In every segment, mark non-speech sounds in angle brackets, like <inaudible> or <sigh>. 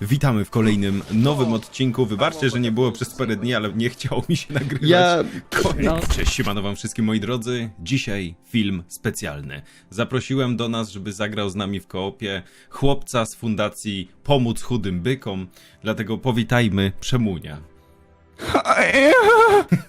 Witamy w kolejnym nowym odcinku. Wybaczcie, że nie było przez parę dni, ale nie chciało mi się nagrywać. Ja- no. Cześć, siemano wam wszystkim moi drodzy. Dzisiaj film specjalny. Zaprosiłem do nas, żeby zagrał z nami w koopie chłopca z fundacji Pomóc Chudym Bykom. Dlatego powitajmy Przemunia. <laughs>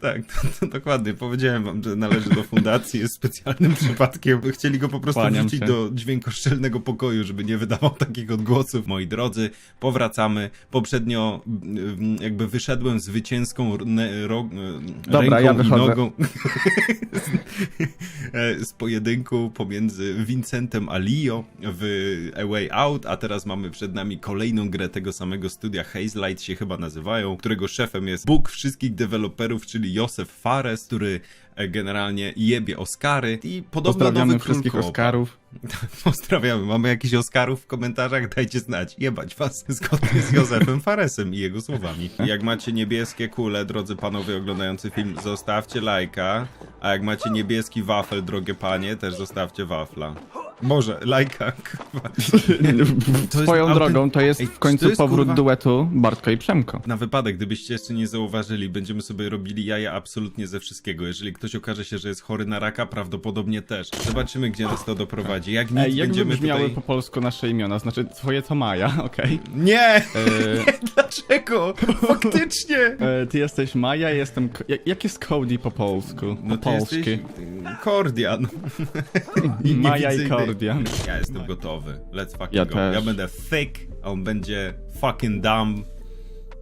Tak, <laughs> to, to dokładnie. Powiedziałem wam, że należy do fundacji, jest specjalnym przypadkiem. Chcieli go po prostu Kłaniam wrzucić się. do dźwiękoszczelnego pokoju, żeby nie wydawał takich odgłosów. Moi drodzy, powracamy. Poprzednio mm, jakby wyszedłem ne- ro, Dobra, ręką ja i wychodzę. nogą <laughs> e, z pojedynku pomiędzy Vincentem a Leo w A Way Out, a teraz mamy przed nami kolejną grę tego samego studia, Hazelight się chyba nazywają, którego szefem jest Bóg wszystkich deweloperów, czyli Josef Fares, który e, generalnie jebie Oscary i podobno Pozdrawiamy nowy wszystkich koopa. Oscarów. <laughs> Pozdrawiamy. Mamy jakiś Oscarów w komentarzach? Dajcie znać. Jebać was <laughs> zgodnie z Józefem Faresem i jego słowami. Jak macie niebieskie kule, drodzy panowie oglądający film, zostawcie lajka. A jak macie niebieski wafel, drogie panie, też zostawcie wafla. Może, lajka, Swoją <laughs> drogą to jest Ej, w końcu to jest, powrót kurwa- duetu Bartka i Przemko. Na wypadek, gdybyście jeszcze nie zauważyli, będziemy sobie robili jaja absolutnie ze wszystkiego. Jeżeli ktoś okaże się, że jest chory na raka, prawdopodobnie też. Zobaczymy, gdzie nas to doprowadzi. Jak nic, Ej, jak będziemy brzmiały tutaj... po polsku nasze imiona? Znaczy twoje to Maja, <laughs> okej. Nie! E, <laughs> Dlaczego? Faktycznie! e, Ty jesteś Maja, jestem... Jak, jak jest Cody po polsku? No po ty polski. jesteś Kordian. Maja i niewicyjny. Ja jestem gotowy. Let's fucking Ja go. też. Ja będę thick, a on będzie fucking dumb.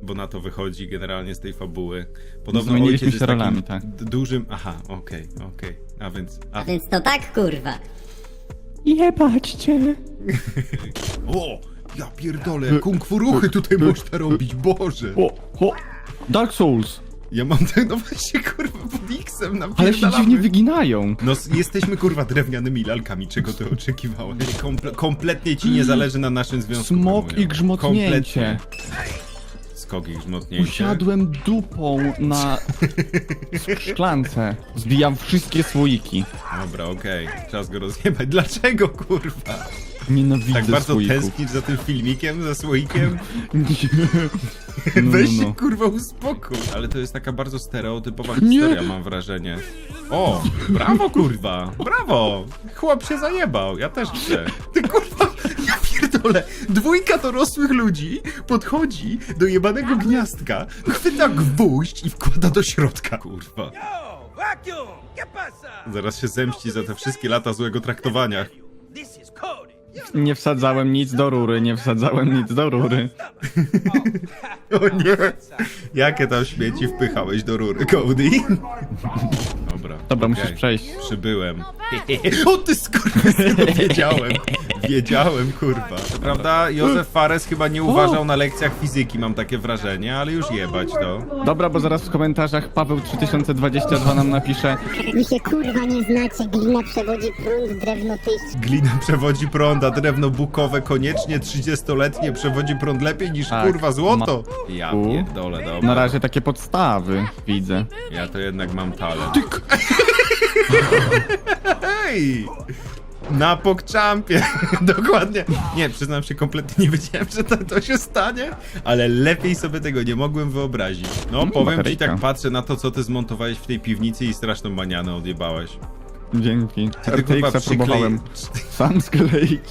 Bo na to wychodzi generalnie z tej fabuły. Podobno Zmieniliśmy ojciec się jest takim rolami, tak. dużym... Aha, okej, okej. A więc... A... Więc to tak, kurwa. Jebać cię. <laughs> O! Ja pierdolę, kung fu ruchy tutaj można robić, Boże! O, o. Dark Souls. Ja mam tak, no właśnie, kurwa, pod X-em Ale się dziwnie wyginają. No, jesteśmy kurwa drewnianymi lalkami, czego ty oczekiwałeś? Komple kompletnie ci nie zależy na naszym związku. Smok i grzmotnięcie. Kompletnie. Skok i grzmotnięcie. Usiadłem dupą na szklance. Zbijam wszystkie słoiki. Dobra, okej. Czas go rozjebać. Dlaczego, kurwa? Nienawidzę Tak bardzo słoików. tęsknisz za tym filmikiem, za słoikiem? <laughs> No, Weź no, się, no. kurwa, uspokój. Ale to jest taka bardzo stereotypowa Nie. historia, mam wrażenie. O, brawo, kurwa, brawo. Chłop się zajebał, ja też chcę. Ty, kurwa, ja pierdolę. Dwójka dorosłych ludzi podchodzi do jebanego gniazdka, chwyta gwóźdź i wkłada do środka. Kurwa. Zaraz się zemści za te wszystkie lata złego traktowania. Nie wsadzałem nic do rury, nie wsadzałem nic do rury. <laughs> O nie! Jakie tam śmieci wpychałeś do rury, Cody? <laughs> Dobra. Dobra, okej. musisz przejść. Przybyłem. <laughs> O ty skurwysynu, <laughs> wiedziałem. Wiedziałem, kurwa. To prawda, Józef Fares chyba nie uważał na lekcjach fizyki, mam takie wrażenie, ale już jebać to. Dobra, bo zaraz w komentarzach Paweł 3022 nam napisze Wy się kurwa nie znacie, glina przewodzi prąd, drewno tyś. Glina przewodzi prąd, a drewno bukowe koniecznie 30-letnie przewodzi prąd lepiej niż Tak, kurwa złoto. Ja U. pierdolę, dobra. na razie takie podstawy, widzę. Ja to jednak mam talent. Hej! Na pokczampie! <laughs> Dokładnie. Nie, przyznam się, kompletnie nie wiedziałem, że to, to się stanie, ale lepiej sobie tego nie mogłem wyobrazić. No, Mm, powiem ci, bateryjka. tak patrzę na to, co ty zmontowałeś w tej piwnicy i straszną manianę odjebałeś. Dzięki. Ty, kurwa, RTX-a próbowałem przyklei- sam skleić. <laughs>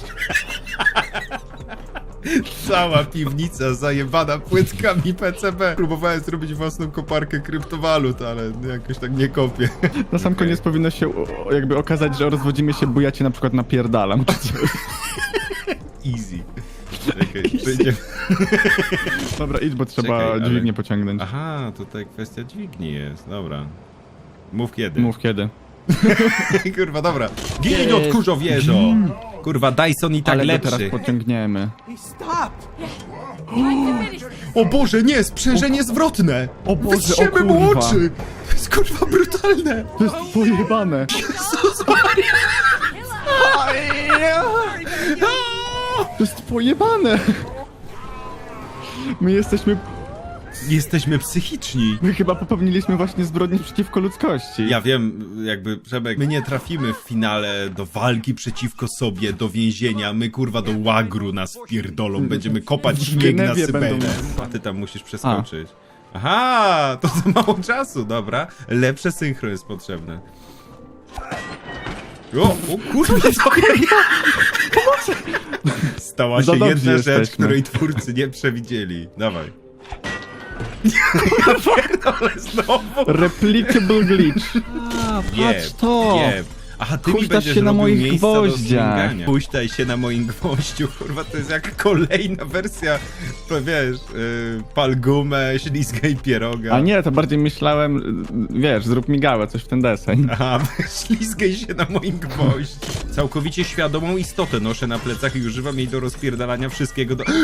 Cała piwnica zajebana płytkami PCB. Próbowałem zrobić własną koparkę kryptowalut, ale jakoś tak nie kopię. Na sam Okej. koniec powinno się o, jakby okazać, że rozwodzimy się, bo ja cię na przykład napierdalam, czy coś. Easy. <laughs> Czekaj, przejdziemy. Dobra, idź, bo trzeba Czekaj, ale- dźwignię pociągnąć. Aha, tutaj kwestia dźwigni jest, dobra. Mów kiedy. Mów kiedy. <laughs> Kurwa, dobra. Gin od kurzowieżo! Kurwa, Dyson i tak Ale go lepszy. teraz pociągniemy. He stopped. O Boże, nie, sprzężenie zwrotne! O Boże, o Wytrzymy mu kurwa. oczy! To jest kurwa brutalne! To jest pojebane. Jezus Maria! To jest pojebane. My jesteśmy Jesteśmy psychiczni. My chyba popełniliśmy właśnie zbrodnię przeciwko ludzkości. Ja wiem, jakby, Przemek, my nie trafimy w finale do walki przeciwko sobie, do więzienia, my kurwa do łagru nas pierdolą, będziemy kopać śnieg na Genewie będą- A ty tam musisz przeskoczyć. Aha, to za mało czasu, dobra. Lepsze synchro jest potrzebne. O, o kurwa, co Stała Za się dobrzy jedna rzecz, jesteśmy. której twórcy nie przewidzieli. Dawaj. Ja pierdolę znowu. Replicable glitch. A, patrz to! Jeb. Aha, ty mi Huśtasz będziesz się na robił moich miejsca do gwoździach. Puśtaj się na moim gwoździu, <laughs> kurwa, to jest jak kolejna wersja, to wiesz, yy, pal gumę, ślizgaj pieroga. A nie, to bardziej myślałem, wiesz, zrób migałę, coś w ten deseń. Aha, <laughs> ślizgaj się na moim gwoździu. Całkowicie świadomą istotę noszę na plecach i używam jej do rozpierdalania wszystkiego do... <gasps>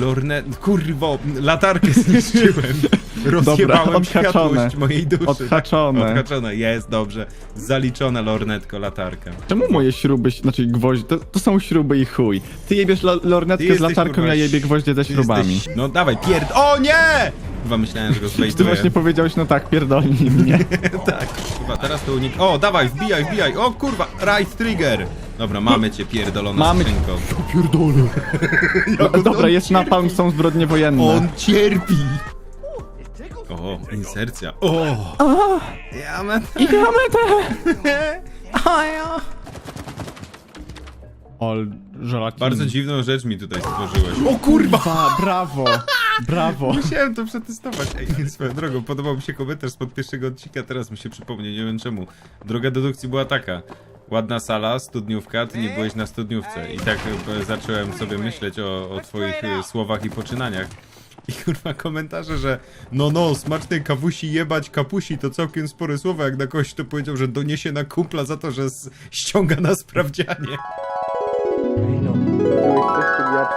Lorne... Kurwo, latarkę zniszczyłem. <laughs> Rozjebałem światłość mojej duszy. Odhaczone. Odhaczone, jest, dobrze. Zaliczona lornetko, latarka. Czemu moje śruby, znaczy gwoździe, to, to są śruby i chuj. Ty jebiesz lo- Ty lornetkę z latarką, kurwa, ja jebie gwoździe ze Ty śrubami. jesteś- No dawaj, pierd... O nie! Chyba myślałem, że go <laughs> Ty zwejtuję. właśnie powiedziałeś, no tak, pierdolnij <laughs> mnie. tak. Chyba teraz to unik... O, dawaj, wbijaj, wbijaj. O kurwa, right trigger. Dobra, mamy cię pierdolona Mamy- skrzynką. Pierdolę. <laughs> Dobra, jest cierpi. napalm, są zbrodnie wojenne. On cierpi. O, insercja. O! <laughs> Ja mam... O, żelatin. Bardzo dziwną rzecz mi tutaj stworzyłeś. O kurwa! Ba, <laughs> brawo, brawo. Musiałem to przetestować. Ej, swoją drogą, podobał mi się komentarz spod pierwszego odcinka, teraz mi się przypomnie, nie wiem czemu. Droga dedukcji była taka. Ładna sala, studniówka, ty nie byłeś na studniówce. I tak e, zacząłem sobie myśleć o, o twoich e, słowach i poczynaniach. <laughs> I kurwa komentarze, że no no, smacznej kawusi jebać kapusi to całkiem spore słowa, jak na kogoś to powiedział, że doniesie na kumpla za to, że ściąga na sprawdzianie.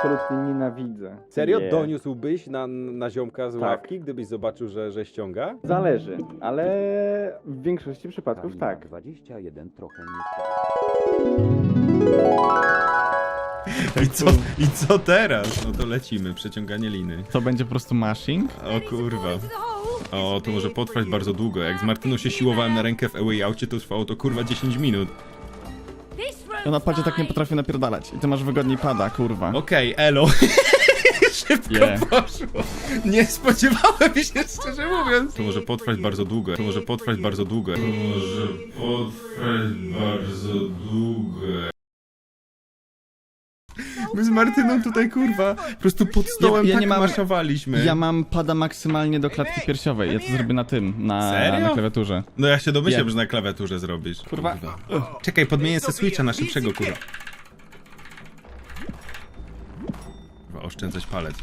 Absolutnie nienawidzę. Serio? Nie. Doniósłbyś na, na ziomka z Tak. ławki, gdybyś zobaczył, że, że ściąga? Zależy, ale w większości przypadków tak. 21 trochę <laughs> I co, I co teraz? No to lecimy, przeciąganie liny. To będzie po prostu mashing? O kurwa. O, to może potrwać bardzo długo. Jak z Martyną się siłowałem na rękę w Away Aucie, to trwało to kurwa 10 minut. Ja na padzie tak nie potrafię napierdalać. I ty masz wygodniej pada, kurwa. Okej, elo. <laughs> Szybko Yeah. poszło. Nie spodziewałem się, szczerze mówiąc. To może potrwać bardzo długo. To może potrwać bardzo długo. To może potrwać bardzo długo. My z Martyną tutaj, kurwa, po prostu pod stołem Ja- ja tak nie mam- maszowaliśmy. Ja mam pada maksymalnie do klatki piersiowej. Ja to zrobię na tym, na, Serio? na klawiaturze. No ja się domyślam, Nie. że na klawiaturze zrobisz. Kurwa. Czekaj, podmienię sobie Switcha na szybszego, kurwa. Kurwa, oszczędzać palec.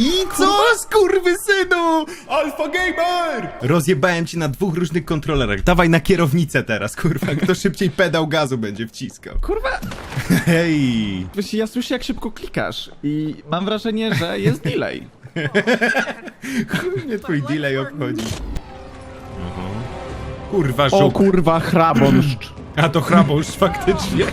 I co, skurwysynu? Alpha Gamer! Rozjebałem ci na dwóch różnych kontrolerach. Dawaj na kierownicę teraz, kurwa. Kto szybciej pedał gazu będzie wciskał. Kurwa! Hej! Wiesz, ja słyszę jak szybko klikasz i mam wrażenie, że jest delay. Chuj mnie twój delay obchodzi. Kurwa, O żuk. kurwa, chrabąszcz. A to chrabąż faktycznie.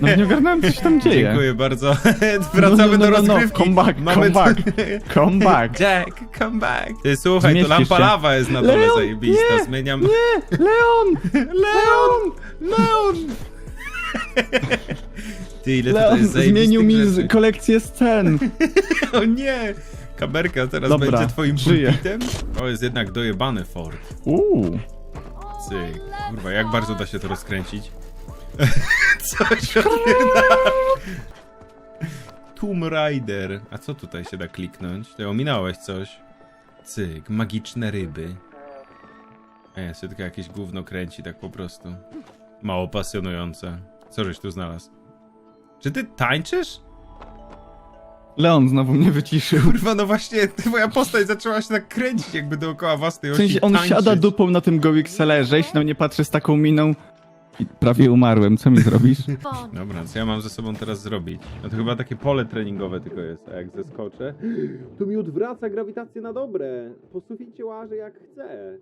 No nie ogarnąłem, co się tam dzieje. Dziękuję bardzo. <laughs> Wracamy no, no, do no, no. rozgrywki. Come back, come back. <laughs> Come back. Jack, come back. Ty, słuchaj, to lampa się. lawa jest na dole Leon, zajebista. nie, Zmieniam... Nie! Leon! Leon! Leon! Ty, ile tutaj Leon jest zmienił mi kolekcję scen. <laughs> O nie! Kamerka teraz Dobra, będzie twoim pulpitem? To jest jednak dojebany Ford. Uuu. Cyk. Kurwa, jak bardzo da się to rozkręcić? <laughs> Co się odpierdala? Tomb Raider. A co tutaj się da kliknąć? Ty ominąłeś coś. Cyk, magiczne ryby. A ja się tylko jakieś gówno kręci tak po prostu. Mało pasjonujące. Co żeś tu znalazł? Czy ty tańczysz? Leon znowu mnie wyciszył. Kurwa, no właśnie, twoja postać zaczęła się tak kręcić jakby dookoła własnej W osi sensie on tańczyć. siada dupą na tym GoXLR-ze i się na mnie patrzy z taką miną. Prawie umarłem, co mi zrobisz? <laughs> Dobra, co ja mam ze sobą teraz zrobić? No to chyba takie pole treningowe tylko jest, a jak zeskoczę... To mi odwraca grawitację na dobre. Po suficie łażę jak chcę.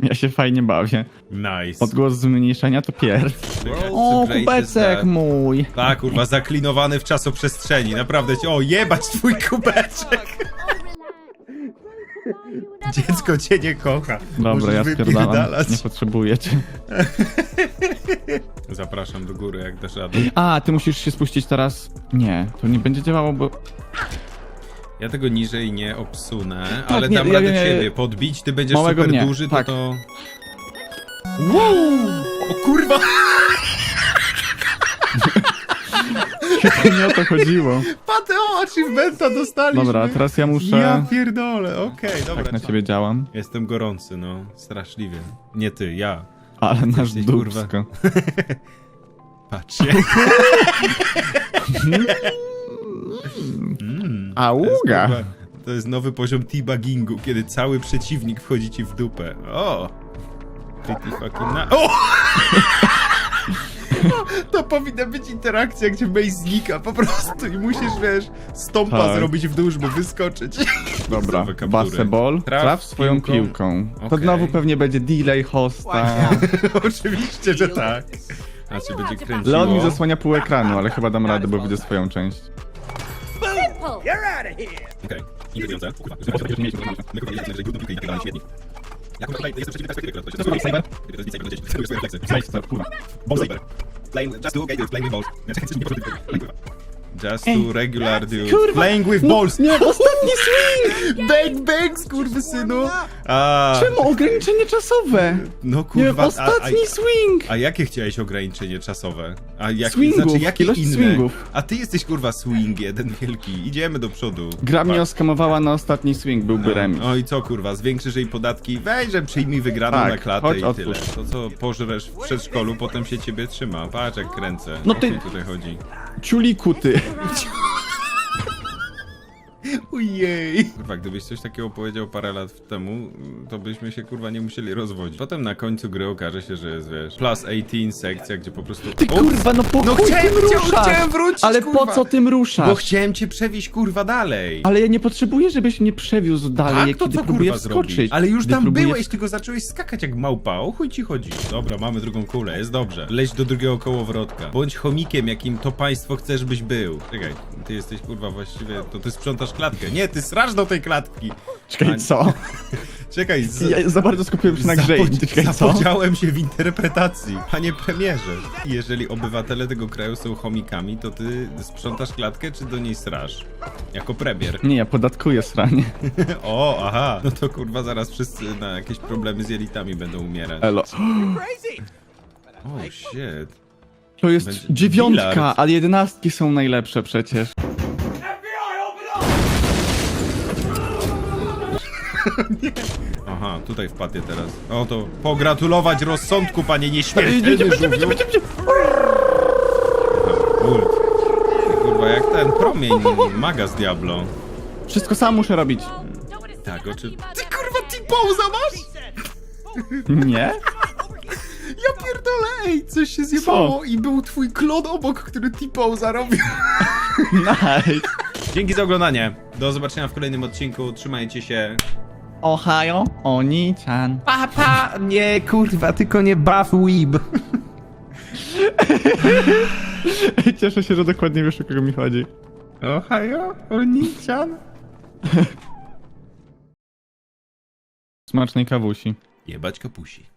Ja się fajnie bawię. Nice. Odgłos zmniejszenia to pierd. O, dad. mój. Tak, kurwa, zaklinowany w czasoprzestrzeni. Naprawdę ci... O, jebać twój kubeczek! Dziecko cię nie kocha. Dobra, Możesz ja spierdalam. wypierdalać. Nie potrzebuję cię. Zapraszam do góry, jak dasz radę. A, ty musisz się spuścić teraz. Nie, to nie będzie działało, bo. Ja tego niżej nie obsunę, ale Tak, nie, dam ja radę nie- ciebie podbić. Ty będziesz Małego super mnie, duży, tak. to to... Wow! O kurwa! To nie o to chodziło. Pateo achievementa dostaliśmy! Dobra, teraz ja muszę. Ja pierdolę, okej, dobra. Tak na ciebie działam. Jestem gorący, no. Straszliwie. Nie ty, ja. Ale nasz jesteś, kurwa. dupsko. <laughs> Patrzcie. Mm. Auga! Kurwa, To jest nowy poziom teabaggingu, kiedy cały przeciwnik wchodzi ci w dupę. O! Pretty fucking na... O! <laughs> To powinna być interakcja, gdzie Mace znika po prostu i musisz, wiesz, stąpa Tak. zrobić w dół, żeby wyskoczyć. <laughs> Dobra, Nowe kaptury. baseball. Traf Traf, swoją piłką. piłką. To Okej. znowu pewnie będzie delay hosta. <laughs> Oczywiście, że tak. A cię będzie kręciło. Leon mi zasłania pół ekranu, ale chyba dam radę, bo widzę swoją część. Simple. Okej. Interesujące. Kurwa. My kurwa jesteśmy najwyżej brudny, i śmietnik. Ja kurwa tutaj jestem przeciwny perspektywie, która to jest Saber. To jest Saber, to jest swoje refleksy. kurwa. Ball Saber. Playing, just do, okay, playing with balls. Just to regular dude. Kurwa. Playing with balls. Nie, ostatni <laughs> swing! Bang, bang, skurwysynu. A, Czemu ograniczenie czasowe? no Nie, kurwa. ostatni a, swing! a jakie chciałeś ograniczenie czasowe? A jak, Swingów, znaczy jakie ilość inne? swingów. A ty jesteś kurwa swing jeden wielki. Idziemy do przodu. Gra mnie oskamowała na ostatni swing, byłby remis. O i co kurwa, zwiększysz jej podatki, weź, że przyjmij wygraną Tak, na klatę chodź, i otwórz. tyle. To co pożresz w przedszkolu, potem się ciebie trzyma. Patrz jak kręcę. No O ty- tutaj chodzi. Ciuliku ty. Ojej. Kurwa, gdybyś coś takiego powiedział parę lat temu, to byśmy się kurwa nie musieli rozwodzić. Potem na końcu gry okaże się, że jest, wiesz, plus 18 sekcja, gdzie po prostu... Ty Ups! kurwa, no po No chuj chciałem, tym chciałem, ruszasz? chciałem wrócić, Ale kurwa. po co tym Bo ruszasz? chciałem cię przewieźć kurwa dalej. Ale ja nie potrzebuję, żebyś mnie przewiózł dalej, Tak, jak to kiedy co próbuję kurwa wskoczyć. Ale już Gdy tam próbuję byłeś, tylko zacząłeś skakać jak małpa. O chuj ci chodzi. Dobra, mamy drugą kulę, jest dobrze. Leć do drugiego kołowrotka. Bądź chomikiem, jakim to państwo chcesz, byś był. Czekaj, ty jesteś kurwa właściwie, to ty sprzątasz klatkę. Nie, ty srasz do tej klatki. Czekaj, co? <laughs> Czekaj, z... Ja za bardzo skupiłem się na grze. Czekaj, co? Zapodziałem się w interpretacji, panie premierze. Jeżeli obywatele tego kraju są chomikami, to ty sprzątasz klatkę, czy do niej srasz? Jako premier. Nie, ja podatkuję sranie. <laughs> O, aha. No to kurwa zaraz wszyscy na jakieś problemy z jelitami będą umierać. Elo. <gasps> Oh shit. To jest Będzie dziewiątka, bilard. ale jedenastki są najlepsze przecież. <laughs> Aha, tutaj wpadnie teraz. O to pogratulować rozsądku, panie nieśmiertelny żółwiu. Ult. Kurwa, jak ten promień maga z Diablo. Wszystko sam muszę robić. Tak, oczy... Ty kurwa T-Pose masz? Nie? Ja pierdolę, ej, coś się zjebało i był twój klon obok, który T-Pose'a robił. <laughs> Nice. Dzięki za oglądanie. Do zobaczenia w kolejnym odcinku. Trzymajcie się. Ohio, Oni-chan. Papa! Nie, kurwa, tylko nie buff weeb. <laughs> Cieszę się, że dokładnie wiesz, o kogo mi chodzi. Ohio, Onichan. Smacznej kawusi. Jebać kapusi.